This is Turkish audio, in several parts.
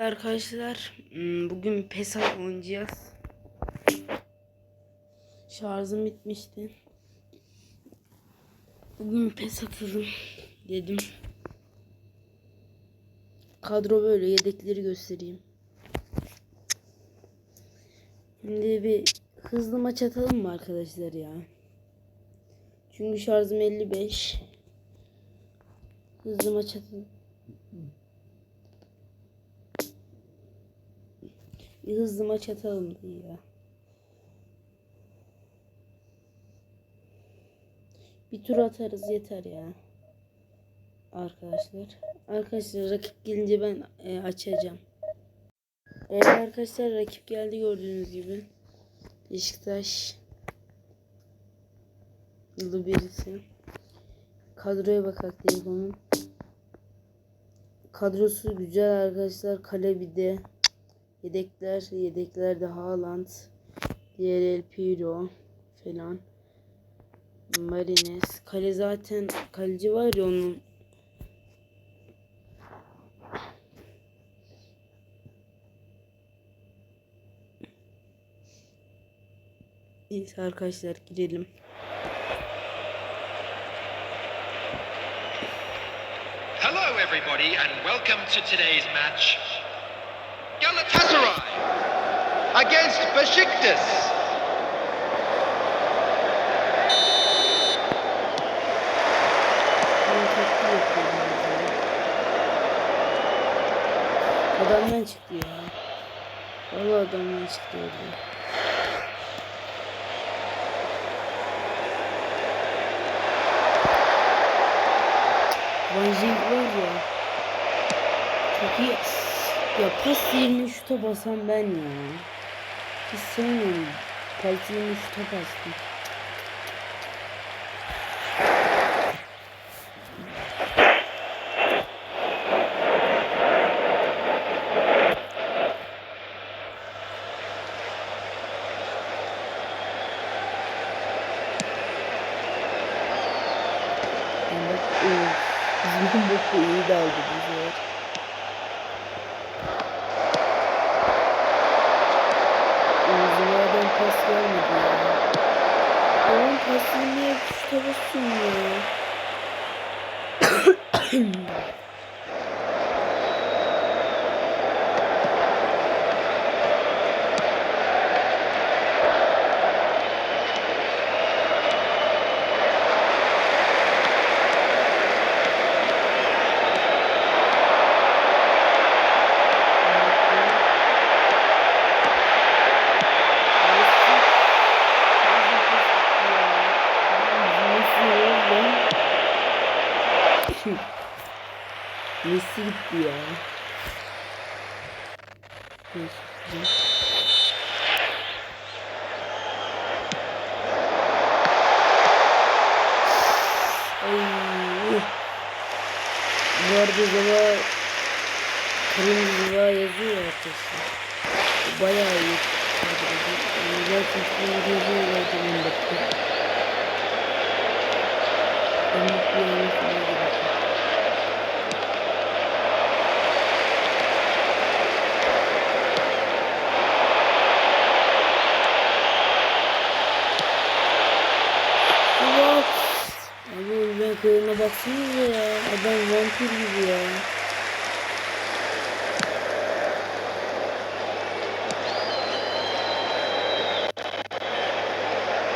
Arkadaşlar hmm, bugün PESA oynayacağız. Şarjım bitmişti. Bugün PES atalım dedim. Kadro böyle yedekleri göstereyim. Şimdi bir hızlı maç atalım mı arkadaşlar ya? Çünkü şarjım 55. Hızlı maç atalım. Hızlı maç atalım diye ya. Bir tur atarız yeter ya. Arkadaşlar. Arkadaşlar rakip gelince ben e, açacağım. Evet arkadaşlar rakip geldi gördüğünüz gibi. Beşiktaş. Yılı birisi. Kadroya bakak telefonun. Kadrosu güzel arkadaşlar. Kale bir de. Yedekler, yedeklerde Haaland, diğer El Piro falan. Marines. Kale zaten kaleci var ya onun. Neyse arkadaşlar girelim. Hello, everybody, and welcome to today's match. Galatasaray against Besiktas. Adamdan çıktı ya. Vallahi adamdan çıktı orada. Van var ya. Çok iyi. Ya pas yerine şuta basan ben ya. Hiç sevmiyorum. Pas yerine şuta bastım. Bizim boku iyi daldı bize. Uzunlardan pas vermedi ya. Oğlum pasını niye kuşta basın ya? Messi gitti ya. Neyse. Ay. Arada zava kırmızı yazıyor ya arkadaşlar. Bayağı iyi. Gerçekten yazıyor zaten bakın. Ben mutlu olmasına Köyüne baksanıza ya. Adam vampir gibi ya.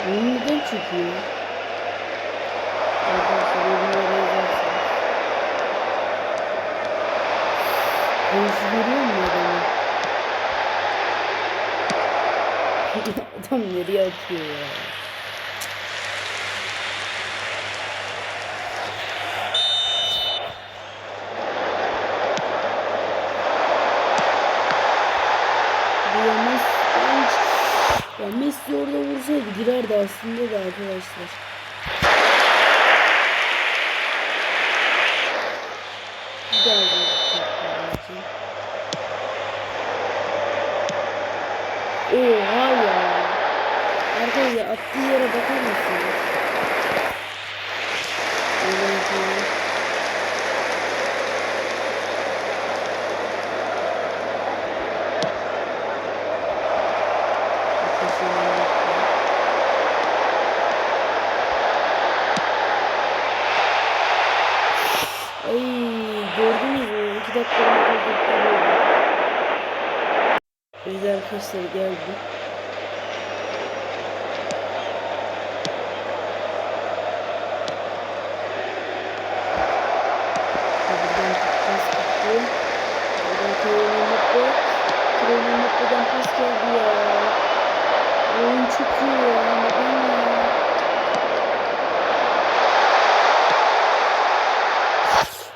Neden çekiyor? Arkadaşlar yorumlara yazarsınız. Konuşu görüyor musun adamı? Adam nereye atıyor ya? Bu ya Messi, ya Messi orada vursaydı girerdi aslında da arkadaşlar. Bir daha vuracak Oha ya. Arkadaşlar attığı yere bakar mısınız? Evet arkadaşlar geldi. Buradan pas gitti. Buradan Kylian Mbappe. Kylian Mbappe'den pas geldi ya. Oyun çok iyi ya. Neden ya?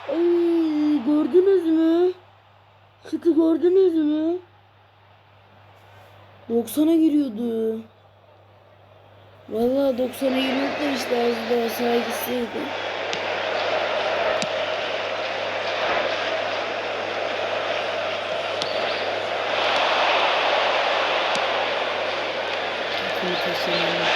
Ay, gördünüz mü? Şutu gördünüz mü? 90'a giriyordu. Vallahi 90'a giriyordu da işte az daha saygısıydı. Takımı taşıyanlar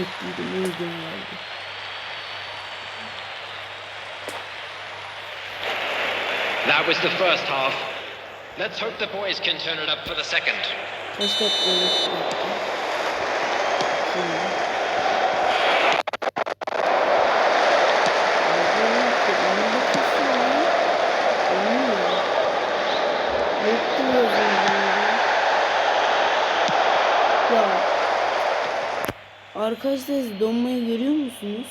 Çektiydim o yüzden geldi. That was the first half. Let's hope the boys can turn it up for the second. Kaç dakika olmuş? Bir Arkadaşlar donmayı görüyor musunuz?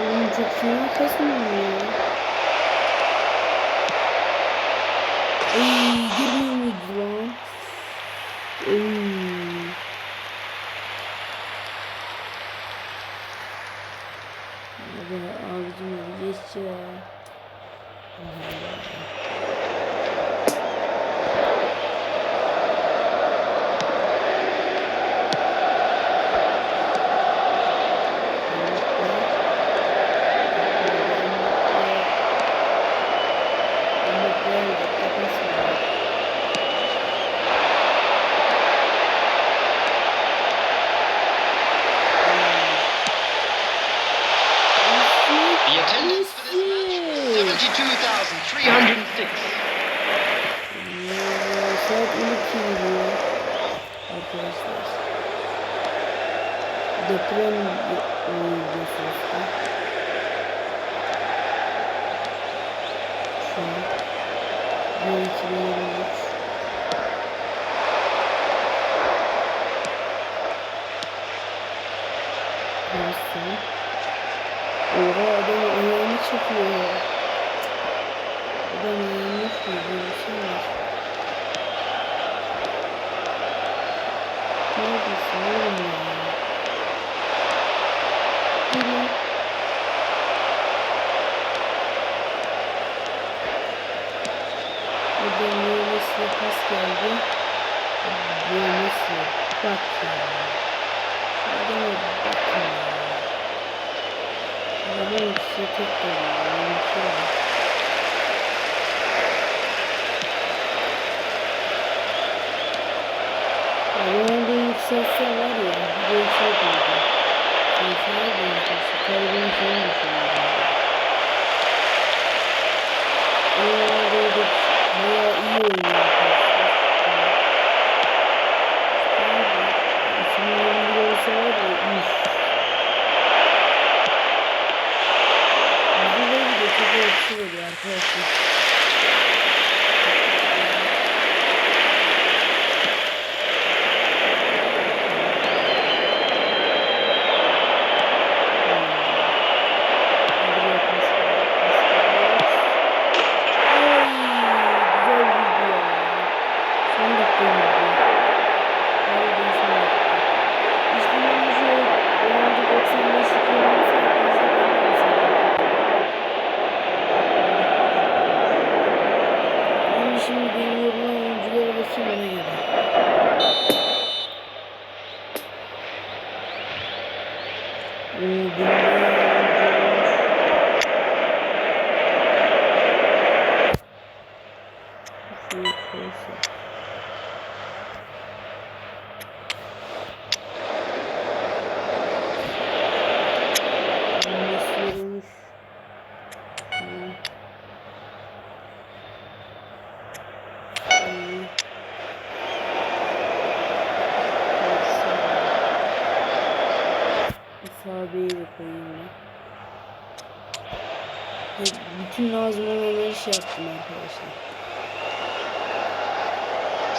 Oğlum çok fena kasmıyor ya? Arkadaşlar. Deprem oynuyorsunuz. Şu an. 2023. Burası. Oha adam ayağını çekiyor ya. Adam ayağını çekiyor. Böyle bir şey var. Neredesin oğlum ya? Gelin. Burada Meyvesi'ye pas geldi. Meyvesi. Bak ya. Adama bak ya. Adamın ikisi tek geliyor. Öyle bir şey var. Ronaldo yükselse var ya, bu şey diyeceğim. Sen sana diyeceğim,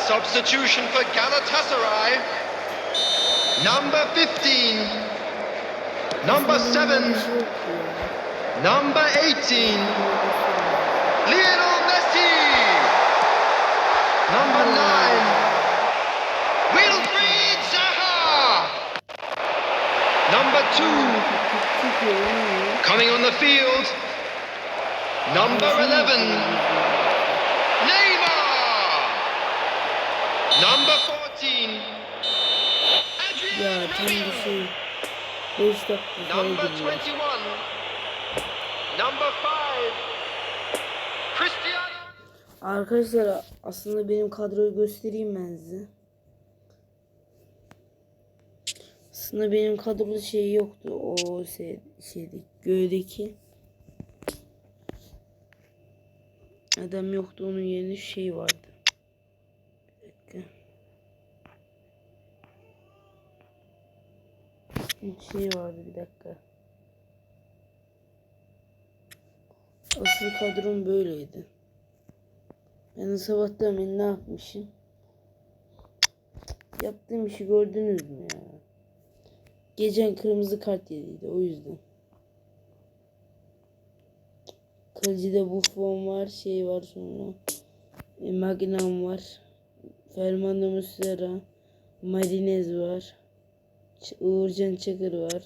Substitution for Galatasaray. Number 15. Number 7. Bir şey yok ya. Number 18. Lionel Messi. Number 9. Wilfried Zaha. Number 2. Çok iyi oynuyor. Coming on the field. Number 11. Neymar. Number 14. Ya tam bir şey. 5 dakika falan Number gidiyor. 21. Number 5. Cristiano. Arkadaşlar aslında benim kadroyu göstereyim ben size. Aslında benim kadroda şey yoktu. O şey, şeydi göğdeki. Adam yoktu onun yerine şey vardı. Bir dakika. Şey vardı bir dakika. Asıl kadrom böyleydi. Ben sabahtan beri ne yapmışım? Yaptığım işi gördünüz mü ya? Geçen kırmızı kart yediydi o yüzden. Kalecide Buffon var, şey var sonra. E, Magnum var. Fernando Muslera. Marinez var. Ç- Uğurcan Çakır var.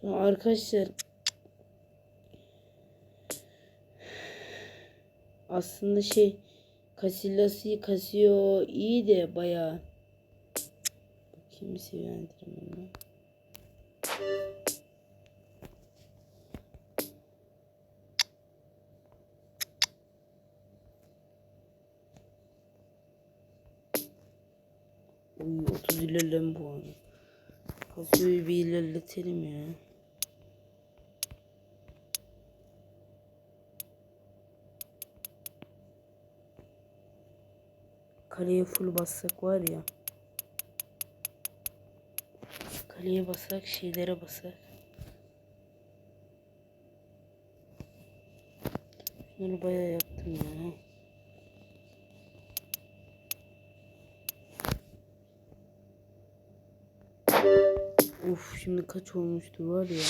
Sonra arkadaşlar aslında şey Casillas'ı Casio iyi de bayağı bakayım bir seviyendirim onu. Uy 30 ilerleme puanı. Casio'yu bir ilerletelim ya. Kaleye full bassak var ya. Kaleye basak, şeylere basak. Bunları bayağı yaptım ya. Uf şimdi kaç olmuştur var ya.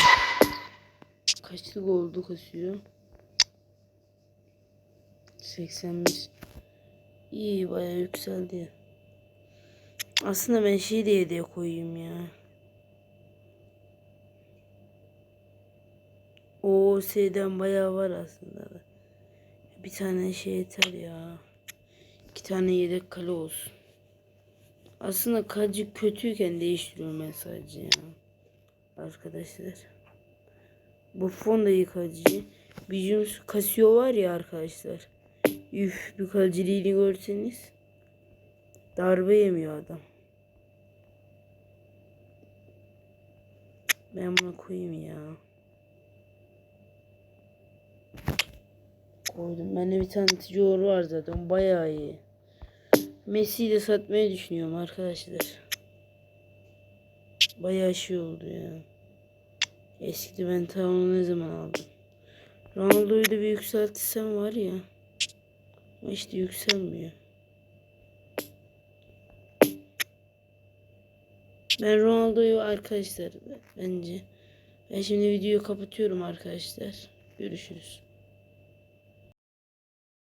Kaçlık oldu kasıyor. 85. İyi bayağı yükseldi. Aslında ben şey de hediye koyayım ya. O şeyden bayağı var aslında. da. Bir tane şey yeter ya. İki tane yedek kale olsun. Aslında kaleci kötüyken değiştiriyorum ben sadece ya. Arkadaşlar. Bu fon da kaleci. Bizim Casio var ya arkadaşlar. Üf bir kaleciliğini görseniz. Darbe yemiyor adam. Ben bunu koyayım ya. Koydum. Bende bir tane ticaret var zaten. Bayağı iyi. Messi'yi de satmayı düşünüyorum arkadaşlar. Bayağı şey oldu ya. Eskidi ben ta onu ne zaman aldım. Ronaldo'yu da bir yükseltsem var ya. Ama işte yükselmiyor. Ben Ronaldo'yu arkadaşlar bence. Ben şimdi videoyu kapatıyorum arkadaşlar. Görüşürüz.